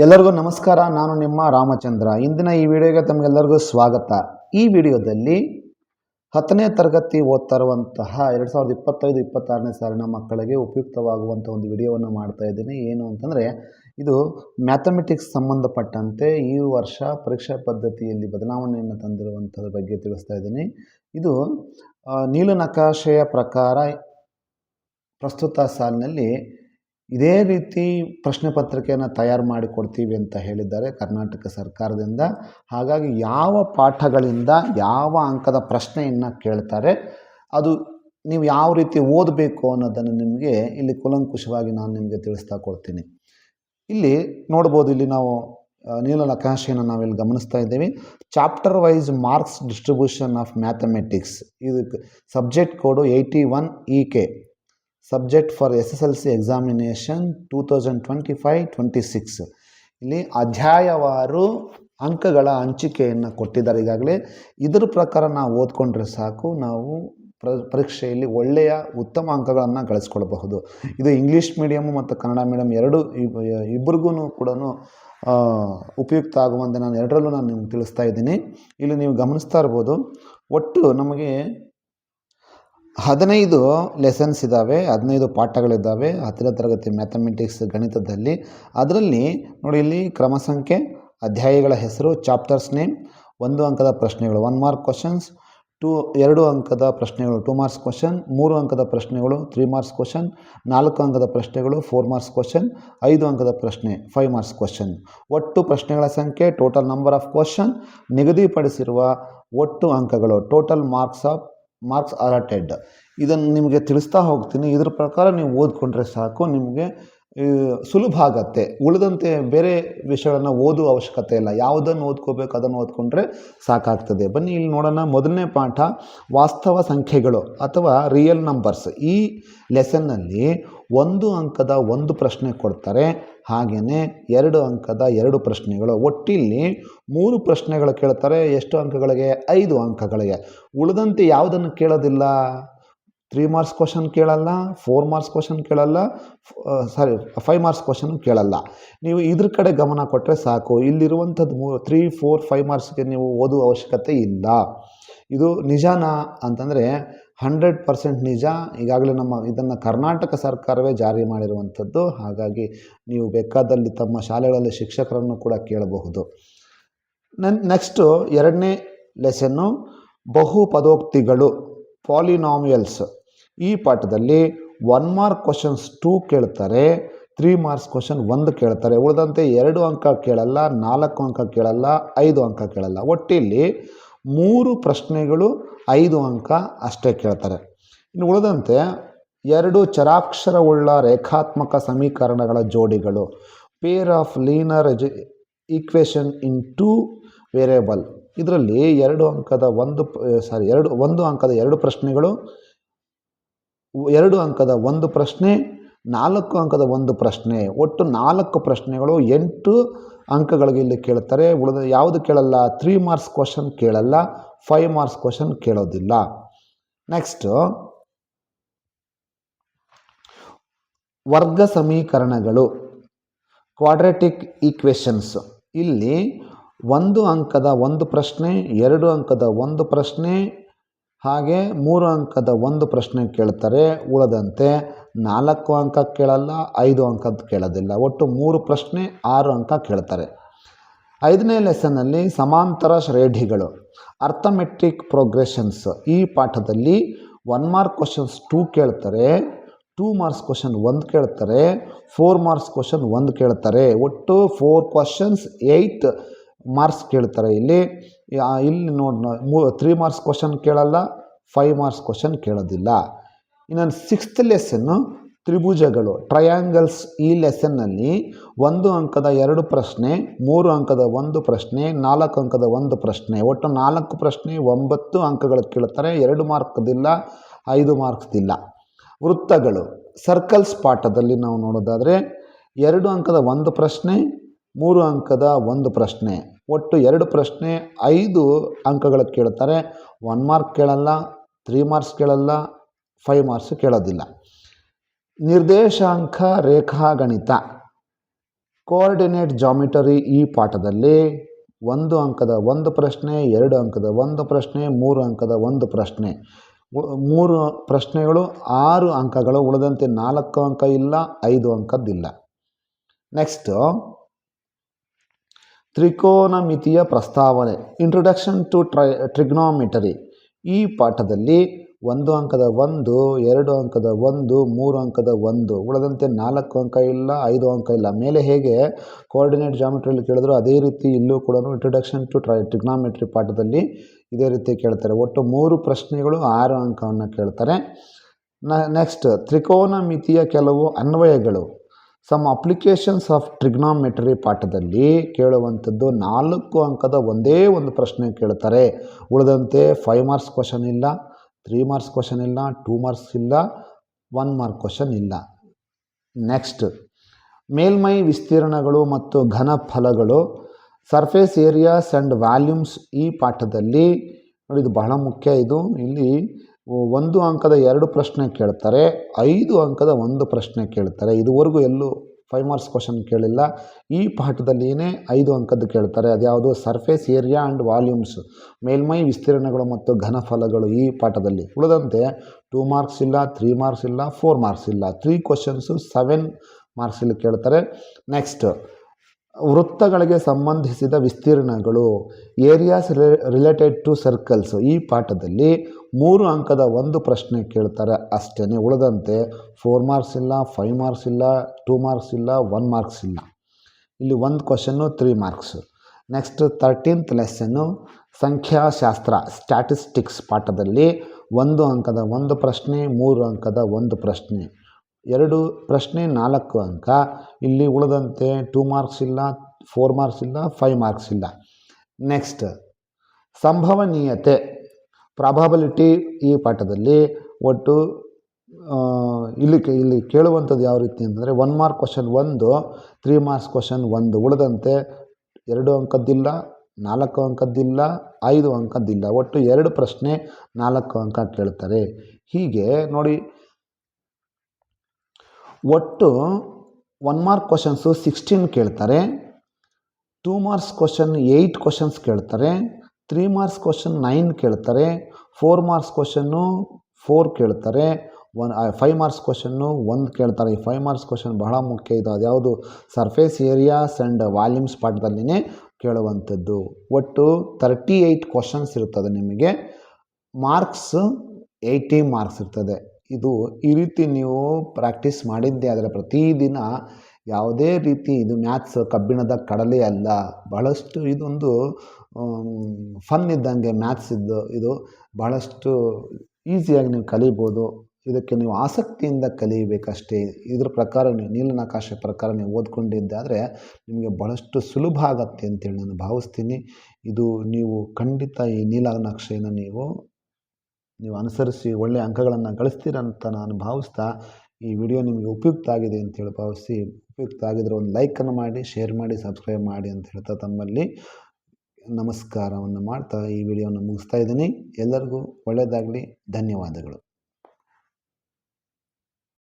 ಎಲ್ಲರಿಗೂ ನಮಸ್ಕಾರ, ನಾನು ನಿಮ್ಮ ರಾಮಚಂದ್ರ. ಇಂದಿನ ಈ ವಿಡಿಯೋಗೆ ತಮಗೆಲ್ಲರಿಗೂ ಸ್ವಾಗತ. ಈ ವಿಡಿಯೋದಲ್ಲಿ ಹತ್ತನೇ ತರಗತಿ ಓದ್ತಾ ಇರುವಂತಹ ಎರಡು ಸಾವಿರದ ಇಪ್ಪತ್ತೈದು, ಇಪ್ಪತ್ತಾರನೇ ಸಾಲಿನ ಮಕ್ಕಳಿಗೆ ಉಪಯುಕ್ತವಾಗುವಂಥ ಒಂದು ವಿಡಿಯೋವನ್ನು ಮಾಡ್ತಾ ಇದ್ದೀನಿ. ಏನು ಅಂತಂದರೆ, ಇದು ಮ್ಯಾಥಮೆಟಿಕ್ಸ್ ಸಂಬಂಧಪಟ್ಟಂತೆ ಈ ವರ್ಷ ಪರೀಕ್ಷಾ ಪದ್ಧತಿಯಲ್ಲಿ ಬದಲಾವಣೆಯನ್ನು ತಂದಿರುವಂಥದ್ರ ಬಗ್ಗೆ ತಿಳಿಸ್ತಾ ಇದ್ದೀನಿ. ಇದು ನೀಲನಕಾಶೆಯ ಪ್ರಕಾರ ಪ್ರಸ್ತುತ ಸಾಲಿನಲ್ಲಿ ಇದೇ ರೀತಿ ಪ್ರಶ್ನೆ ಪತ್ರಿಕೆಯನ್ನು ತಯಾರು ಮಾಡಿ ಕೊಡ್ತೀವಿ ಅಂತ ಹೇಳಿದ್ದಾರೆ ಕರ್ನಾಟಕ ಸರ್ಕಾರದಿಂದ. ಹಾಗಾಗಿ ಯಾವ ಪಾಠಗಳಿಂದ ಯಾವ ಅಂಕದ ಪ್ರಶ್ನೆಯನ್ನು ಕೇಳ್ತಾರೆ ಅದು ನೀವು ಯಾವ ರೀತಿ ಓದಬೇಕು ಅನ್ನೋದನ್ನು ನಿಮಗೆ ಇಲ್ಲಿ ಕುಲಂಕುಷವಾಗಿ ನಾನು ನಿಮಗೆ ತಿಳಿಸ್ತಾ ಕೊಡ್ತೀನಿ. ಇಲ್ಲಿ ನೋಡ್ಬೋದು ಇಲ್ಲಿ ನಾವು ಆ, ನೀಲನಕಾಶೆಯನ್ನು ನಾವಿಲ್ಲಿ ಗಮನಿಸ್ತಾ ಇದ್ದೀವಿ. Chapter wise marks distribution of mathematics. ಇದಕ್ಕೆ subject code eighty one E K. Subject for S S L C examination two thousand twenty five twenty six ಇಲ್ಲಿ ಅಧ್ಯಾಯವಾರು ಅಂಕಗಳ ಹಂಚಿಕೆಯನ್ನು ಕೊಟ್ಟಿದ್ದಾರೆ ಈಗಾಗಲೇ. ಇದರ ಪ್ರಕಾರ ನಾವು ಓದ್ಕೊಂಡ್ರೆ ಸಾಕು. ನಾವು ಪ್ರ, ಪರೀಕ್ಷೆಯಲ್ಲಿ ಒಳ್ಳೆಯ ಉತ್ತಮ ಅಂಕಗಳನ್ನು ಗಳಿಸ್ಕೊಳ್ಬಹುದು. ಇದು ಇಂಗ್ಲೀಷ್ ಮೀಡಿಯಮು ಮತ್ತು ಕನ್ನಡ ಮೀಡಿಯಮ್ ಎರಡು ಇಬ್ಬರಿಗೂ ಕೂಡ ಉಪಯುಕ್ತ ಆಗುವಂತೆ ನಾನು ಎರಡರಲ್ಲೂ ನಾನು ನಿಮ್ಗೆ ತಿಳಿಸ್ತಾ ಇದ್ದೀನಿ. ಇಲ್ಲಿ ನೀವು ಗಮನಿಸ್ತಾ ಇರ್ಬೋದು. ಒಟ್ಟು ನಮಗೆ ಹದಿನೈದು ಲೆಸನ್ಸ್ ಇದ್ದಾವೆ ಹದಿನೈದು ಪಾಠಗಳಿದ್ದಾವೆ ಹತ್ತನೇ ತರಗತಿ ಮ್ಯಾಥಮೆಟಿಕ್ಸ್ ಗಣಿತದಲ್ಲಿ. ಅದರಲ್ಲಿ ನೋಡಿ ಇಲ್ಲಿ ಕ್ರಮ ಸಂಖ್ಯೆ, ಅಧ್ಯಾಯಗಳ ಹೆಸರು ಚಾಪ್ಟರ್ಸ್ ನೇಮ್ ಒಂದು ಅಂಕದ ಪ್ರಶ್ನೆಗಳು ಒನ್ ಮಾರ್ಕ್ ಕ್ವಶನ್ಸ್ ಟೂ ಎರಡು ಅಂಕದ ಪ್ರಶ್ನೆಗಳು ಟೂ ಮಾರ್ಕ್ಸ್ ಕ್ವಶನ್ ಮೂರು ಅಂಕದ ಪ್ರಶ್ನೆಗಳು ತ್ರೀ ಮಾರ್ಕ್ಸ್ ಕ್ವಶನ್ ನಾಲ್ಕು ಅಂಕದ ಪ್ರಶ್ನೆಗಳು ಫೋರ್ ಮಾರ್ಕ್ಸ್ ಕ್ವಶನ್ ಐದು ಅಂಕದ ಪ್ರಶ್ನೆ ಫೈವ್ ಮಾರ್ಕ್ಸ್ ಕ್ವಶನ್ ಒಟ್ಟು ಪ್ರಶ್ನೆಗಳ ಸಂಖ್ಯೆ ಟೋಟಲ್ ನಂಬರ್ ಆಫ್ ಕ್ವಶನ್ ನಿಗದಿಪಡಿಸಿರುವ ಒಟ್ಟು ಅಂಕಗಳು total marks of marks allotted ಇದನ್ನು ನಿಮಗೆ ತಿಳಿಸ್ತಾ ಹೋಗ್ತೀನಿ. ಇದ್ರ ಪ್ರಕಾರ ನೀವು ಓದ್ಕೊಂಡ್ರೆ ಸಾಕು. ನಿಮಗೆ ಸುಲಭ ಆಗತ್ತೆ. ಉಳಿದಂತೆ ಬೇರೆ ವಿಷಯಗಳನ್ನು ಓದುವ ಅವಶ್ಯಕತೆ ಇಲ್ಲ. ಯಾವುದನ್ನು ಓದ್ಕೋಬೇಕು, ಅದನ್ನು ಓದ್ಕೊಂಡ್ರೆ ಸಾಕಾಗ್ತದೆ. ಬನ್ನಿ, ಇಲ್ಲಿ ನೋಡೋಣ ಮೊದಲನೇ ಪಾಠ, ವಾಸ್ತವ ಸಂಖ್ಯೆಗಳು ಅಥವಾ ರಿಯಲ್ ನಂಬರ್ಸ್ ಈ ಲೆಸನ್ನಲ್ಲಿ ಒಂದು ಅಂಕದ ಒಂದು ಪ್ರಶ್ನೆ ಕೊಡ್ತಾರೆ. ಹಾಗೆಯೇ ಎರಡು ಅಂಕದ ಎರಡು ಪ್ರಶ್ನೆಗಳು. ಒಟ್ಟಿಲ್ಲಿ ಮೂರು ಪ್ರಶ್ನೆಗಳು ಕೇಳ್ತಾರೆ, ಎಷ್ಟು ಅಂಕಗಳಿಗೆ? ಐದು ಅಂಕಗಳಿಗೆ. ಉಳಿದಂತೆ ಯಾವುದನ್ನು ಕೇಳೋದಿಲ್ಲ? ತ್ರೀ ಮಾರ್ಕ್ಸ್ ಕ್ವಶನ್ ಕೇಳಲ್ಲ ಫೋರ್ ಮಾರ್ಕ್ಸ್ ಕ್ವಶನ್ ಕೇಳಲ್ಲ ಸಾರಿ ಫೈವ್ ಮಾರ್ಕ್ಸ್ ಕ್ವಶನ್ ಕೇಳಲ್ಲ. ನೀವು ಇದ್ರ ಕಡೆ ಗಮನ ಕೊಟ್ಟರೆ ಸಾಕು. ಇಲ್ಲಿರುವಂಥದ್ದು ಮೂ ತ್ರೀ ಫೋರ್ ಫೈವ್ ಮಾರ್ಕ್ಸ್ಗೆ ನೀವು ಓದುವ ಅವಶ್ಯಕತೆ ಇಲ್ಲ. ಇದು ನಿಜಾನ ಅಂತಂದರೆ ಹಂಡ್ರೆಡ್ ಪರ್ಸೆಂಟ್ ನಿಜ. ಈಗಾಗಲೇ ನಮ್ಮ ಇದನ್ನು ಕರ್ನಾಟಕ ಸರ್ಕಾರವೇ ಜಾರಿ ಮಾಡಿರುವಂಥದ್ದು. ಹಾಗಾಗಿ ನೀವು ಬೇಕಾದಲ್ಲಿ ತಮ್ಮ ಶಾಲೆಗಳಲ್ಲಿ ಶಿಕ್ಷಕರನ್ನು ಕೂಡ ಕೇಳಬಹುದು. ನನ್ ನೆಕ್ಸ್ಟು ಎರಡನೇ ಲೆಸನ್ನು ಬಹು ಪದೋಕ್ತಿಗಳು ಪಾಲಿನಾಮಿಯಲ್ಸ್ ಈ ಪಾಠದಲ್ಲಿ ಒನ್ ಮಾರ್ಕ್ ಕ್ವಶನ್ಸ್ ಟೂ ಕೇಳ್ತಾರೆ ತ್ರೀ ಮಾರ್ಕ್ಸ್ ಕ್ವಶನ್ ಒಂದು ಕೇಳ್ತಾರೆ. ಉಳಿದಂತೆ ಎರಡು ಅಂಕ ಕೇಳಲ್ಲ, ನಾಲ್ಕು ಅಂಕ ಕೇಳಲ್ಲ, ಐದು ಅಂಕ ಕೇಳಲ್ಲ. ಒಟ್ಟಿಲ್ಲಿ ಮೂರು ಪ್ರಶ್ನೆಗಳು ಐದು ಅಂಕ ಅಷ್ಟೇ ಕೇಳ್ತಾರೆ. ಇನ್ನು ಉಳಿದಂತೆ ಎರಡು ಚರಾಕ್ಷರವುಳ್ಳ ರೇಖಾತ್ಮಕ ಸಮೀಕರಣಗಳ ಜೋಡಿಗಳು. ಪೇರ್ ಆಫ್ ಲೀನರ್ ಎಜು ಈಕ್ವೇಷನ್ ಇನ್ ಟೂ ವೇರಿಯಬಲ್ ಇದರಲ್ಲಿ ಎರಡು ಅಂಕದ ಒಂದು ಸಾರಿ ಎರಡು, ಒಂದು ಅಂಕದ ಎರಡು ಪ್ರಶ್ನೆಗಳು, ಎರಡು ಅಂಕದ ಒಂದು ಪ್ರಶ್ನೆ, ನಾಲ್ಕು ಅಂಕದ ಒಂದು ಪ್ರಶ್ನೆ, ಒಟ್ಟು ನಾಲ್ಕು ಪ್ರಶ್ನೆಗಳು, ಎಂಟು ಅಂಕಗಳಿಗೆ ಇಲ್ಲಿ ಕೇಳ್ತಾರೆ ಉಳಿದ ಯಾವುದು ಕೇಳಲ್ಲ? ತ್ರೀ ಮಾರ್ಕ್ಸ್ ಕ್ವಶನ್ ಕೇಳಲ್ಲ ಫೈವ್ ಮಾರ್ಕ್ಸ್ ಕ್ವಶನ್ ಕೇಳೋದಿಲ್ಲ. ನೆಕ್ಸ್ಟು ವರ್ಗ ಸಮೀಕರಣಗಳು ಕ್ವಾಡ್ರೆಟಿಕ್ ಈಕ್ವೇಷನ್ಸ್ ಇಲ್ಲಿ ಒಂದು ಅಂಕದ ಒಂದು ಪ್ರಶ್ನೆ, ಎರಡು ಅಂಕದ ಒಂದು ಪ್ರಶ್ನೆ, ಹಾಗೆ ಮೂರು ಅಂಕದ ಒಂದು ಪ್ರಶ್ನೆ ಕೇಳ್ತಾರೆ. ಉಳಿದಂತೆ ನಾಲ್ಕು ಅಂಕ ಕೇಳಲ್ಲ, ಐದು ಅಂಕದ ಕೇಳೋದಿಲ್ಲ. ಒಟ್ಟು ಮೂರು ಪ್ರಶ್ನೆ, ಆರು ಅಂಕ ಕೇಳ್ತಾರೆ. ಐದನೇ ಲೆಸನಲ್ಲಿ ಸಮಾಂತರ ಶ್ರೇಢಿಗಳು ಅರ್ಥಮೆಟ್ರಿಕ್ ಪ್ರೋಗ್ರೆಷನ್ಸ್ ಈ ಪಾಠದಲ್ಲಿ ಒನ್ ಮಾರ್ಕ್ ಕ್ವಶನ್ಸ್ ಟೂ ಕೇಳ್ತಾರೆ ಟೂ ಮಾರ್ಕ್ಸ್ ಕ್ವಶನ್ ಒಂದು ಕೇಳ್ತಾರೆ ಫೋರ್ ಮಾರ್ಕ್ಸ್ ಕ್ವಶನ್ ಒಂದು ಕೇಳ್ತಾರೆ. ಒಟ್ಟು ಫೋರ್ ಕ್ವಶನ್ಸ್ ಏಯ್ಟ್ ಮಾರ್ಕ್ಸ್ ಕೇಳ್ತಾರೆ ಇಲ್ಲಿ. ಇಲ್ಲಿ ನೋಡಿ, ಮೂ ತ್ರೀ ಮಾರ್ಕ್ಸ್ ಕ್ವಶನ್ ಕೇಳಲ್ಲ ಫೈವ್ ಮಾರ್ಕ್ಸ್ ಕ್ವಶನ್ ಕೇಳೋದಿಲ್ಲ. ಇನ್ನೊಂದು ಸಿಕ್ಸ್ತ್ ಲೆಸನ್ನು ತ್ರಿಭುಜಗಳು ಟ್ರಯಾಂಗಲ್ಸ್ ಈ ಲೆಸನ್ನಲ್ಲಿ ಒಂದು ಅಂಕದ ಎರಡು ಪ್ರಶ್ನೆ, ಮೂರು ಅಂಕದ ಒಂದು ಪ್ರಶ್ನೆ, ನಾಲ್ಕು ಅಂಕದ ಒಂದು ಪ್ರಶ್ನೆ. ಒಟ್ಟು ನಾಲ್ಕು ಪ್ರಶ್ನೆ, ಒಂಬತ್ತು ಅಂಕಗಳು ಕೇಳ್ತಾರೆ, ಎರಡು ಮಾರ್ಕ್ದಿಲ್ಲ ಐದು ಮಾರ್ಕ್ಸ್ದಿಲ್ಲ ವೃತ್ತಗಳು ಸರ್ಕಲ್ಸ್ ಪಾಠದಲ್ಲಿ ನಾವು ನೋಡೋದಾದರೆ ಎರಡು ಅಂಕದ ಒಂದು ಪ್ರಶ್ನೆ, ಮೂರು ಅಂಕದ ಒಂದು ಪ್ರಶ್ನೆ. ಒಟ್ಟು ಎರಡು ಪ್ರಶ್ನೆ, ಐದು ಅಂಕಗಳು ಕೇಳ್ತಾರೆ. ಒನ್ ಮಾರ್ಕ್ ಕೇಳಲ್ಲ ತ್ರೀ ಮಾರ್ಕ್ಸ್ ಕೇಳಲ್ಲ ಫೈವ್ ಮಾರ್ಕ್ಸ್ ಕೇಳೋದಿಲ್ಲ. ನಿರ್ದೇಶಾಂಕ ರೇಖಾಗಣಿತ ಕೋಆರ್ಡಿನೇಟ್ ಜಾಮಿಟರಿ ಈ ಪಾಠದಲ್ಲಿ ಒಂದು ಅಂಕದ ಒಂದು ಪ್ರಶ್ನೆ, ಎರಡು ಅಂಕದ ಒಂದು ಪ್ರಶ್ನೆ, ಮೂರು ಅಂಕದ ಒಂದು ಪ್ರಶ್ನೆ. ಮೂರು ಪ್ರಶ್ನೆಗಳು ಆರು ಅಂಕಗಳು, ಉಳಿದಂತೆ ನಾಲ್ಕು ಅಂಕ ಇಲ್ಲ, ಐದು ಅಂಕದ್ದಿಲ್ಲ. ನೆಕ್ಸ್ಟು ತ್ರಿಕೋನಮಿತಿಯ ಪ್ರಸ್ತಾವನೆ. ಇಂಟ್ರೊಡಕ್ಷನ್ ಟು ಟ್ರೈ ಟ್ರಿಗ್ನೋಮಿಟರಿ ಈ ಪಾಠದಲ್ಲಿ ಒಂದು ಅಂಕದ ಒಂದು, ಎರಡು ಅಂಕದ ಒಂದು, ಮೂರು ಅಂಕದ ಒಂದು, ಉಳಿದಂತೆ ನಾಲ್ಕು ಅಂಕ ಇಲ್ಲ, ಐದು ಅಂಕ ಇಲ್ಲ. ಮೇಲೆ ಹೇಗೆ ಕೋಆರ್ಡಿನೇಟ್ ಜಾಮಿಟ್ರಿಯಲ್ಲಿ ಕೇಳಿದ್ರು ಅದೇ ರೀತಿ ಇಲ್ಲೂ ಕೂಡ ಇಂಟ್ರೊಡಕ್ಷನ್ ಟು ಟ್ರೈ ಟ್ರಿಗ್ನಾಮೆಟ್ರಿ ಪಾಠದಲ್ಲಿ ಇದೇ ರೀತಿ ಕೇಳ್ತಾರೆ. ಒಟ್ಟು ಮೂರು ಪ್ರಶ್ನೆಗಳು ಆರು ಅಂಕವನ್ನು ಕೇಳ್ತಾರೆ. ನೆಕ್ಸ್ಟ್ ತ್ರಿಕೋನ ಮಿತಿಯ ಕೆಲವು ಅನ್ವಯಗಳು. ಸಮ್ ಅಪ್ಲಿಕೇಶನ್ಸ್ ಆಫ್ ಟ್ರಿಗ್ನಾಮೆಟ್ರಿ ಪಾಠದಲ್ಲಿ ಕೇಳುವಂಥದ್ದು ನಾಲ್ಕು ಅಂಕದ ಒಂದೇ ಒಂದು ಪ್ರಶ್ನೆ ಕೇಳ್ತಾರೆ. ಉಳಿದಂತೆ ಫೈವ್ ಮಾರ್ಕ್ಸ್ ಕ್ವಶನ್ ಇಲ್ಲ. ತ್ರೀ ಮಾರ್ಕ್ಸ್ ಕ್ವಶನ್ ಇಲ್ಲ ಟೂ ಮಾರ್ಕ್ಸ್ ಇಲ್ಲ ಒನ್ ಮಾರ್ಕ್ ಕ್ವಶನ್ ಇಲ್ಲ. ನೆಕ್ಸ್ಟ್ ಮೇಲ್ಮೈ ವಿಸ್ತೀರ್ಣಗಳು ಮತ್ತು ಘನಫಲಗಳು ಸರ್ಫೇಸ್ ಏರಿಯಾಸ್ ಆ್ಯಂಡ್ ವ್ಯಾಲ್ಯೂಮ್ಸ್ ಈ ಪಾಠದಲ್ಲಿ, ನೋಡಿ ಇದು ಬಹಳ ಮುಖ್ಯ ಇದು. ಇಲ್ಲಿ ಒಂದು ಅಂಕದ ಎರಡು ಪ್ರಶ್ನೆ ಕೇಳ್ತಾರೆ, ಐದು ಅಂಕದ ಒಂದು ಪ್ರಶ್ನೆ ಕೇಳ್ತಾರೆ. ಇದುವರೆಗೂ ಎಲ್ಲೂ ಫೈವ್ ಮಾರ್ಕ್ಸ್ ಕ್ವಶನ್ ಕೇಳಿಲ್ಲ. ಈ ಪಾಠದಲ್ಲಿಯೇ ಐದು ಅಂಕದ್ದು ಕೇಳ್ತಾರೆ ಅದ್ಯಾವುದು ಸರ್ಫೇಸ್ ಏರಿಯಾ ಆ್ಯಂಡ್ ವಾಲ್ಯೂಮ್ಸ್ ಮೇಲ್ಮೈ ವಿಸ್ತೀರ್ಣಗಳು ಮತ್ತು ಘನಫಲಗಳು ಈ ಪಾಠದಲ್ಲಿ. ಉಳಿದಂತೆ ಟೂ ಮಾರ್ಕ್ಸ್ ಇಲ್ಲ ತ್ರೀ ಮಾರ್ಕ್ಸ್ ಇಲ್ಲ ಫೋರ್ ಮಾರ್ಕ್ಸ್ ಇಲ್ಲ. ತ್ರೀ ಕ್ವಶನ್ಸು ಸೆವೆನ್ ಮಾರ್ಕ್ಸಲ್ಲಿ ಕೇಳ್ತಾರೆ. ನೆಕ್ಸ್ಟ್ ವೃತ್ತಗಳಿಗೆ ಸಂಬಂಧಿಸಿದ ವಿಸ್ತೀರ್ಣಗಳು ಏರಿಯಾಸ್ ರಿಲೇಟೆಡ್ ಟು ಸರ್ಕಲ್ಸ್ ಈ ಪಾಠದಲ್ಲಿ ಮೂರು ಅಂಕದ ಒಂದು ಪ್ರಶ್ನೆ ಕೇಳ್ತಾರೆ ಅಷ್ಟೇ ಉಳಿದಂತೆ ಫೋರ್ ಮಾರ್ಕ್ಸ್ ಇಲ್ಲ ಫೈವ್ ಮಾರ್ಕ್ಸ್ ಇಲ್ಲ ಟೂ ಮಾರ್ಕ್ಸ್ ಇಲ್ಲ ಒನ್ ಮಾರ್ಕ್ಸ್ ಇಲ್ಲ. ಇಲ್ಲಿ ಒಂದು question three marks next thirteenth lesson ಸಂಖ್ಯಾಶಾಸ್ತ್ರ ಸ್ಟ್ಯಾಟಿಸ್ಟಿಕ್ಸ್ ಪಾಠದಲ್ಲಿ ಒಂದು ಅಂಕದ ಒಂದು ಪ್ರಶ್ನೆ, ಮೂರು ಅಂಕದ ಒಂದು ಪ್ರಶ್ನೆ. ಎರಡು ಪ್ರಶ್ನೆ ನಾಲ್ಕು ಅಂಕ. ಇಲ್ಲಿ ಉಳಿದಂತೆ ಟೂ ಮಾರ್ಕ್ಸ್ ಇಲ್ಲ ಫೋರ್ ಮಾರ್ಕ್ಸ್ ಇಲ್ಲ ಫೈವ್ ಮಾರ್ಕ್ಸ್ ಇಲ್ಲ. ನೆಕ್ಸ್ಟ್ ಸಂಭವನೀಯತೆ. ಪ್ರಾಬಬಿಲಿಟಿ ಈ ಪಾಠದಲ್ಲಿ ಒಟ್ಟು ಇಲ್ಲಿ ಇಲ್ಲಿ ಕೇಳುವಂಥದ್ದು ಯಾವ ರೀತಿ ಅಂತಂದರೆ ಒನ್ ಮಾರ್ಕ್ ಕ್ವಶನ್ ಒಂದು ತ್ರೀ ಮಾರ್ಕ್ಸ್ ಕ್ವಶನ್ ಒಂದು. ಉಳಿದಂತೆ ಎರಡು ಅಂಕದ್ದಿಲ್ಲ, ನಾಲ್ಕು ಅಂಕದ್ದಿಲ್ಲ, ಐದು ಅಂಕದ್ದಿಲ್ಲ. ಒಟ್ಟು ಎರಡು ಪ್ರಶ್ನೆ ನಾಲ್ಕು ಅಂಕ ಕೇಳ್ತಾರೆ ಹೀಗೆ ನೋಡಿ ಒಟ್ಟು ಒನ್ ಮಾರ್ಕ್ ಕ್ವಶನ್ಸು ಸಿಕ್ಸ್ಟೀನ್ ಕೇಳ್ತಾರೆ. Two marks question eight questions ಕೇಳ್ತಾರೆ. ತ್ರೀ ಮಾರ್ಕ್ಸ್ ಕ್ವಶನ್ ನೈನ್ ಕೇಳ್ತಾರೆ. ಫೋರ್ ಮಾರ್ಕ್ಸ್ ಕ್ವಶನ್ನು ಫೋರ್ ಕೇಳ್ತಾರೆ. ಒನ್ ಫೈವ್ ಮಾರ್ಕ್ಸ್ ಕ್ವಶನ್ನು ಒಂದು ಕೇಳ್ತಾರೆ. ಈ ಫೈವ್ ಮಾರ್ಕ್ಸ್ ಕ್ವಶನ್ ಬಹಳ ಮುಖ್ಯ. ಇದು ಅದ್ಯಾವುದು? ಸರ್ಫೇಸ್ ಏರಿಯಾಸ್ ಆ್ಯಂಡ್ ವಾಲ್ಯೂಮ್ಸ್ ಪಾಠದಲ್ಲಿನೇ ಕೇಳುವಂಥದ್ದು. ಒಟ್ಟು ತರ್ಟಿ ಏಯ್ಟ್ ಕ್ವಶನ್ಸ್ ಇರ್ತದೆ ನಿಮಗೆ. ಮಾರ್ಕ್ಸ್ ಏಯ್ಟಿ ಮಾರ್ಕ್ಸ್ ಇರ್ತದೆ. ಇದು ಈ ರೀತಿ ನೀವು ಪ್ರಾಕ್ಟೀಸ್ ಮಾಡಿದ್ದೆ ಆದರೆ ಪ್ರತಿದಿನ ಯಾವುದೇ ರೀತಿ ಇದು ಮ್ಯಾಥ್ಸ್ ಕಬ್ಬಿಣದ ಕಡಲೆ ಅಲ್ಲ, ಬಹಳಷ್ಟು ಇದೊಂದು ಫನ್ ಇದ್ದಂಗೆ ಮ್ಯಾಥ್ಸ್ ಇದ್ದು ಇದು ಬಹಳಷ್ಟು ಈಸಿಯಾಗಿ ನೀವು ಕಲಿಬೋದು. ಇದಕ್ಕೆ ನೀವು ಆಸಕ್ತಿಯಿಂದ ಕಲಿಯಬೇಕಷ್ಟೇ ಇದ್ರ ಪ್ರಕಾರ ನೀವು, ನೀಲನಕಾಶೆ ಪ್ರಕಾರ ನೀವು ಓದ್ಕೊಂಡಿದ್ದಾದರೆ ನಿಮಗೆ ಬಹಳಷ್ಟು ಸುಲಭ ಆಗತ್ತೆ ಅಂತೇಳಿ ನಾನು ಭಾವಿಸ್ತೀನಿ. ಇದು ನೀವು ಖಂಡಿತ ಈ ನೀಲನಕ್ಷೆಯನ್ನು ನೀವು ನೀವು ಅನುಸರಿಸಿ ಒಳ್ಳೆಯ ಅಂಕಗಳನ್ನು ಗಳಿಸ್ತೀರಂತ ನಾನು ಭಾವಿಸ್ತಾ ಈ ವಿಡಿಯೋ ನಿಮಗೆ ಉಪಯುಕ್ತ ಆಗಿದೆ ಅಂತೇಳಿ ಭಾವಿಸಿ ಉಪಯುಕ್ತ ಆಗಿದ್ರೆ ಒಂದು ಲೈಕನ್ನು ಮಾಡಿ ಶೇರ್ ಮಾಡಿ ಸಬ್ಸ್ಕ್ರೈಬ್ ಮಾಡಿ ಅಂತ ಹೇಳ್ತಾ ತಮ್ಮಲ್ಲಿ ನಮಸ್ಕಾರವನ್ನು ಮಾಡ್ತಾ ಈ ವಿಡಿಯೋನ ಮುಗಿಸ್ತಾ ಇದ್ದೀನಿ. ಎಲ್ಲರಿಗೂ ಒಳ್ಳೆಯದಾಗಲಿ ಧನ್ಯವಾದಗಳು.